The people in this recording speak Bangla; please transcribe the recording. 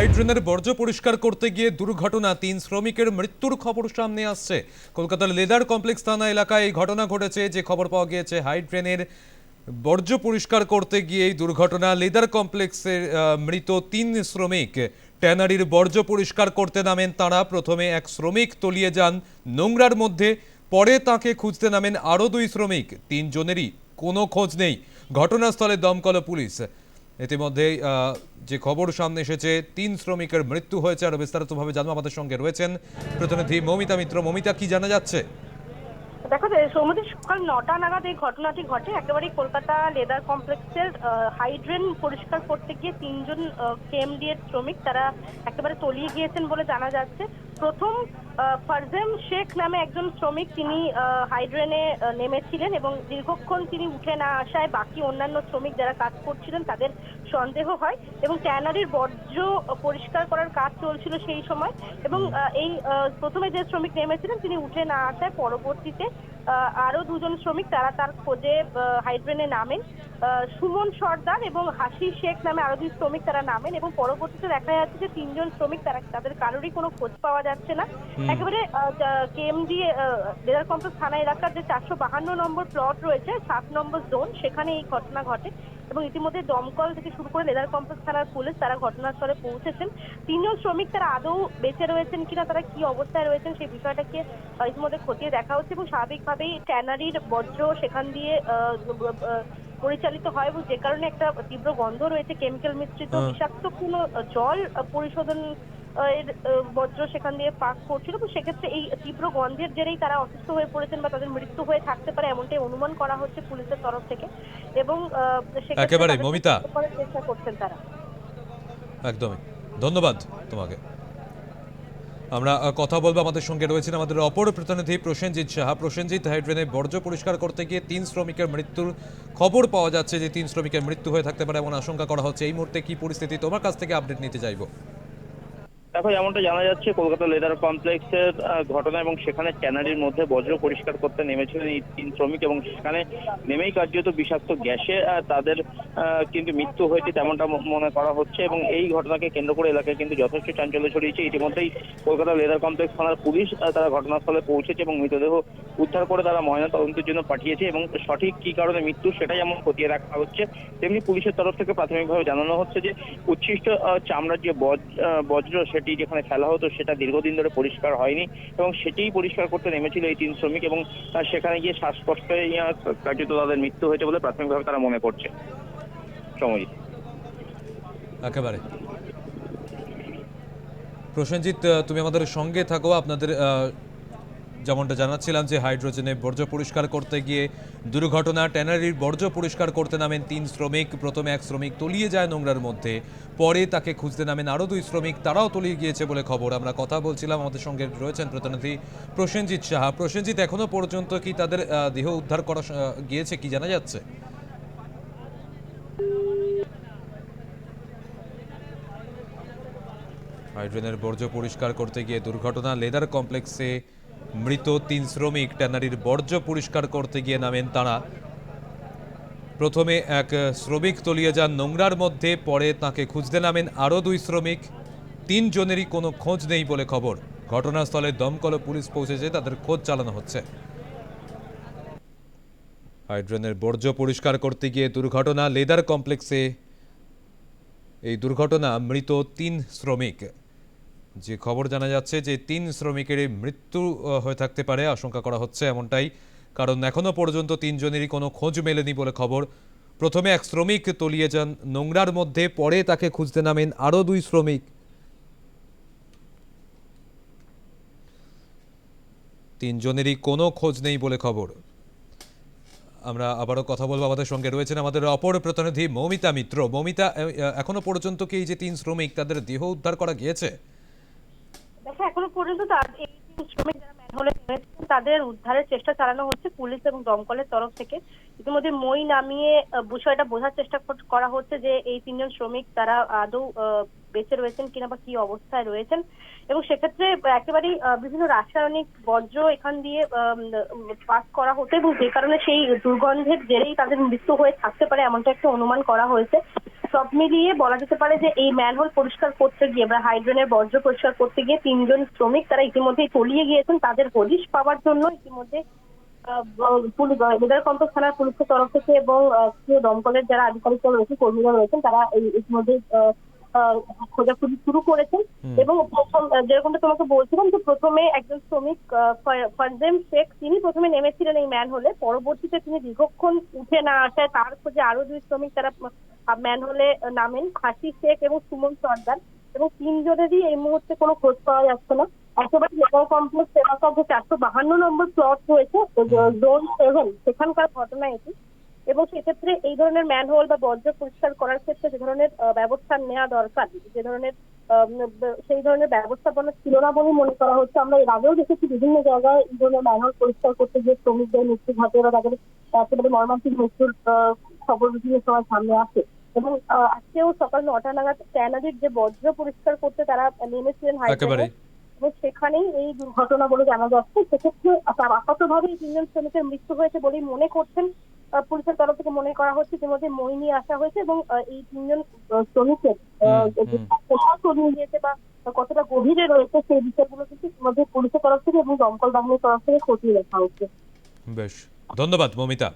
হাইড্রেনের বর্জ্য পরিষ্কার করতে গিয়ে দুর্ঘটনা, তিন শ্রমিকের মৃত্যুর খবর সামনে আসছে। কলকাতার লেদার কমপ্লেক্স থানা এলাকায় এই ঘটনা ঘটেছে, যে খবর পাওয়া গিয়েছে হাইড্রেনের বর্জ্য পরিষ্কার করতে গিয়ে এই দুর্ঘটনা, লেদার কমপ্লেক্সের মৃত তিন শ্রমিক। ট্যানারির বর্জ্য পরিষ্কার করতে নামেন তারা, প্রথমে এক শ্রমিক তলিয়ে যান নোংরার মধ্যে, পরে তাকে খুঁজতে নামেন আরও দুই শ্রমিক, তিনজনেরই কোনো খোঁজ নেই। ঘটনাস্থলে দমকল পুলিশ। ইতিমধ্যে আহ, যে খবর সামনে এসেছে তিন শ্রমিকের মৃত্যু হয়েছে আরও বিস্তারিতভাবে জানব আমাদের সঙ্গে রয়েছেন প্রতিনিধি মমিতা মিত্র। মমিতা কি জানা যাচ্ছে? দেখো সৌমদী সকাল নটা নাগাদ এই ঘটনাটি ঘটে। একেবারেই কলকাতা লেদার কমপ্লেক্সের হাইড্রেন পরিষ্কার করতে গিয়ে তিনজন কেএমডি এর শ্রমিক তারা একেবারে তলিয়ে গিয়েছেন বলে জানা যাচ্ছে। প্রথম ফারজেম শেখ নামে একজন শ্রমিক তিনি হাইড্রেনে নেমেছিলেন এবং দীর্ঘক্ষণ তিনি উঠে না আসায় বাকি অন্যান্য শ্রমিক যারা কাজ করছিলেন তাদের সন্দেহ হয় এবং ট্যানারির বর্জ্য পরিষ্কার করার কাজ চলছিল সেই সময় এবং এই প্রথমে যে শ্রমিক নেমেছিলেন তিনি উঠে না আসায় পরবর্তীতে আরও দুজন শ্রমিক তারা তার খোঁজে হাইড্রেনে নামেন। সুমন সর্দার এবং হাসি শেখ নামে আরও দুই শ্রমিক তারা নামেন এবং পরবর্তীতে দেখা যাচ্ছে যে তিনজন শ্রমিক তারা তাদের কারোরই কোনো খোঁজ পাওয়া যাচ্ছে না। একেবারে কেএমডি লেদার কমপ্লেক্স থানা এলাকার যে চারশো বাহান্ন নম্বর প্লট রয়েছে সাত নম্বর জোন সেখানে এই ঘটনা ঘটে। এবং ইতিমধ্যে দমকল থেকে শুরু করে লেদার কমপ্লেক্স থানার পুলিশ তারা ঘটনাস্থলে পৌঁছেছেন তিনজন শ্রমিক তারা আদৌ বেঁচে রয়েছেন কিনা তারা কি অবস্থায় রয়েছেন সেই বিষয়টাকে ইতিমধ্যে খতিয়ে দেখা হচ্ছে এবং স্বাভাবিকভাবেই ট্যানারির বর্জ্য সেখান দিয়ে পরিচালিত হয় এবং যে কারণে একটা তীব্র গন্ধ রয়েছে কেমিক্যাল মিশ্রিত হ্যাঁ। বিষাক্ত কোনো জল পরিশোধন এর বজ্র সেখান দিয়ে পাস করছিল। তো সেক্ষেত্রে এই তীব্র গন্ধের জেরেই তারা অসুস্থ হয়ে পড়েছেন বা তাদের মৃত্যু হয়ে থাকতে পারে এমনটাই অনুমান করা হচ্ছে পুলিশের তরফ থেকে। এবং তাদের মমিতা। চেষ্টা করছেন তারা। একদমই। ধন্যবাদ তোমাকে। আমরা কথা বলব আমাদের সঙ্গে রয়েছেন আমাদের অপর প্রতিনিধি প্রসেনজিৎ সাহা। প্রসেনজিৎ হাইড্রেনে বর্জ্য পরিষ্কার করতে গিয়ে তিন শ্রমিকের মৃত্যুর খবর পাওয়া যাচ্ছে যে তিন শ্রমিকের মৃত্যু হয়ে থাকতে পারে এমন আশঙ্কা করা হচ্ছে। এই মুহূর্তে কি পরিস্থিতি? তোমার কাছ থেকে আপডেট নিতে চাইব। দেখো যেমনটা জানা যাচ্ছে কলকাতা লেদার কমপ্লেক্সের ঘটনা এবং সেখানে ট্যানারির মধ্যে বজ্র পরিষ্কার করতে নেমেছিলেন এই তিন শ্রমিক এবং সেখানে নেমেই কার্যত বিষাক্ত গ্যাসে তাদের কিন্তু মৃত্যু হয়েছে তেমনটা মনে করা হচ্ছে এবং এই ঘটনাকে কেন্দ্র করে এলাকায় কিন্তু যথেষ্ট চাঞ্চল্য ছড়িয়েছে। ইতিমধ্যেই কলকাতা লেদার কমপ্লেক্স থানার পুলিশ তারা ঘটনাস্থলে পৌঁছেছে এবং মৃতদেহ উদ্ধার করে তারা ময়না তদন্তের জন্য পাঠিয়েছে এবং সঠিক কি কারণে মৃত্যু সেটাই যেমন খতিয়ে রাখা হচ্ছে। তেমনি পুলিশের তরফ থেকে প্রাথমিকভাবে জানানো হচ্ছে যে উচ্ছিষ্ট চামড়ার যে বজ- বজ্র সেটি যেখানে ফেলা হতো সেটা দীর্ঘদিন ধরে পরিষ্কার হয়নি এবং সেটিই পরিষ্কার করতে নেমেছিল এই তিন শ্রমিক এবং সেখানে গিয়ে শ্বাসকষ্টে কার্যত তাদের মৃত্যু হয়েছে বলে প্রাথমিকভাবে তারা মনে করছে। সময়। একেবারে। প্রসেনজিৎ তুমি আমাদের সঙ্গে থাকো, আপনাদের যেমনটা জানাচ্ছিলাম যে হাইড্রোজেনে বর্জ্য পরিষ্কার করতে গিয়ে দুর্ঘটনা, ট্যানারির বর্জ্য পরিষ্কার করতে নামেন তিন শ্রমিক। প্রথমে এক শ্রমিক তলিয়ে যায় নোংরার মধ্যে, পরে তাকে খুঁজতে নামেন আরও দুই শ্রমিক, তারাও তলিয়ে গিয়েছে বলে খবর। আমরা কথা বলছিলাম, আমাদের সঙ্গে রয়েছেন প্রতিনিধি প্রসেনজিৎ সাহা। প্রসেনজিৎ, এখনও পর্যন্ত কি তাদের দেহ উদ্ধার করা গিয়েছে কি জানা যাচ্ছে? হাইড্রোজেনের বর্জ্য পরিষ্কার করতে গিয়ে দুর্ঘটনা, লেদার কমপ্লেক্সে মৃত তিন শ্রমিক ট্যানারির বর্জ্য পরিষ্কার করতে গিয়ে নামেন তারা। প্রথমে এক শ্রমিক তলিয়ে যান নোংরার মধ্যে, পরে তাকে খুঁজতে নামেন আরও দুই শ্রমিক। তিনজনেরই কোনো খোঁজ নেই বলে খবর। ঘটনাস্থলে দমকল পুলিশ পৌঁছেছে, তাদের খোঁজ চালানো হচ্ছে। হাইড্রেনের বর্জ্য পরিষ্কার করতে গিয়ে দুর্ঘটনা লেদার কমপ্লেক্সে। এই দুর্ঘটনা মৃত তিন শ্রমিক। যে খবর জানা যাচ্ছে যে তিন শ্রমিকের মৃত্যু হয়ে থাকতে পারে, আশঙ্কা করা হচ্ছে এমনটাই। কারণ এখনও পর্যন্ত তিনজনেরই কোনো খোঁজ মেলেনি বলে খবর। প্রথমে এক শ্রমিক তলিয়ে যান। নোংরার মধ্যে পরে তাকে খুঁজতে নামেন আরও দুই শ্রমিক। তিনজনেরই কোনো খোঁজ নেই বলে খবর। আমরা আবারও কথা বলব আমাদের সঙ্গে। রয়েছেন আমাদের অপর প্রতিনিধি মৌমিতা মিত্র। মৌমিতা এখনও পর্যন্ত কি এই যে তিন শ্রমিক তাদের দেহ উদ্ধার করা গিয়েছে? দেখো, এখনও পর্যন্ত শ্রমিক যারা ম্যানহোলে তাদের উদ্ধারের চেষ্টা চালানো হচ্ছে পুলিশ এবং দমকলের তরফ থেকে। ইতিমধ্যে মই নামিয়ে বিষয়টা বোঝার চেষ্টা করা হচ্ছে যে এই তিনজন শ্রমিক তারা আদৌ বেঁচে রয়েছেন কিনা বা কি অবস্থায় রয়েছেন। এবং সেক্ষেত্রে একেবারেই বিভিন্ন রাসায়নিক বর্জ্য এখান দিয়ে পাস করা হতো, এবং যে কারণে সেই দুর্গন্ধের জেরেই তাদের মৃত্যু হয়ে থাকতে পারে, এমনটা একটা অনুমান করা হয়েছে। সব মিলিয়ে বলা যেতে পারে যে এই ম্যানহোল পরিষ্কার করতে গিয়ে বা হাইড্রেনের বর্জ্য পরিষ্কার করতে গিয়ে তিনজন শ্রমিক তারা ইতিমধ্যেই তলিয়ে গিয়েছেন। তাদের হদিশ পাওয়ার জন্য ইতিমধ্যে কম্পাস থানার পুলিশের তরফ থেকে এবং দমকলের যারা আধিকারিকরা রয়েছেন কর্মীরা রয়েছেন তারা এই ইতিমধ্যে খোঁজাখুঁজি শুরু করেছেন। এবং প্রথম যেরকমটা তোমাকে বলছিলাম যে প্রথমে একজন শ্রমিক আহ, ফ- শেখ তিনি প্রথমে নেমেছিলেন এই ম্যান হলে পরবর্তীতে তিনি দীর্ঘক্ষণ উঠে না আসায় তার খোঁজে আরও দুই শ্রমিক তারা ম্যানহোলে নামেন খাসি, শেখ এবং সুমন সর্দার এবং তিনজনেরই এই মুহূর্তে কোনো খোঁজ পাওয়া যাচ্ছে না। একেবারে লেবার কমপ্লেক্স এলাকার যে চারশো বাহান্ন নম্বর প্লট রয়েছে জোন সেভেন, সেখানকার ঘটনা এটি। এবং সেক্ষেত্রে এই ধরনের ম্যানহোল বা বর্জ্য পরিষ্কার করার ক্ষেত্রে যে ধরনের ব্যবস্থা নেওয়া দরকার, যে ধরনের সেই ধরনের ব্যবস্থাপনা ছিল না বলে মনে করা হচ্ছে। আমরা এর আগেও দেখেছি বিভিন্ন জায়গায় এই ধরনের ম্যানহোল পরিষ্কার করতে গিয়ে শ্রমিকদের মৃত্যু ঘটে বা তাদের একেবারে মর্মান্তিক মৃত্যুর খবর বিভিন্ন সময় সামনে আসে। এবং আজকেও সকাল নটা নাগাদ ট্যানারির যে বজ্র পরিষ্কার করতে তারা নেমেছিলেন হাইড্রোজেন এবং সেখানেই এই দুর্ঘটনা বলে জানা যাচ্ছে সেক্ষেত্রে আপাতভাবে এই তিনজন শ্রমিকের মৃত্যু হয়েছে বলেই মনে করছেন পুলিশের তরফ থেকে মনে করা হচ্ছে ইতিমধ্যে মই নিয়ে আসা হয়েছে এবং এই তিনজন শ্রমিকের। কোথাও গিয়েছে বা কতটা গভীরে রয়েছে সেই বিষয়গুলো কিন্তু ইতিমধ্যে পুলিশের তরফ থেকে এবং দমকল বাহিনীর তরফ থেকে খতিয়ে দেখা হচ্ছে। বেশ। ধন্যবাদ মমিতা।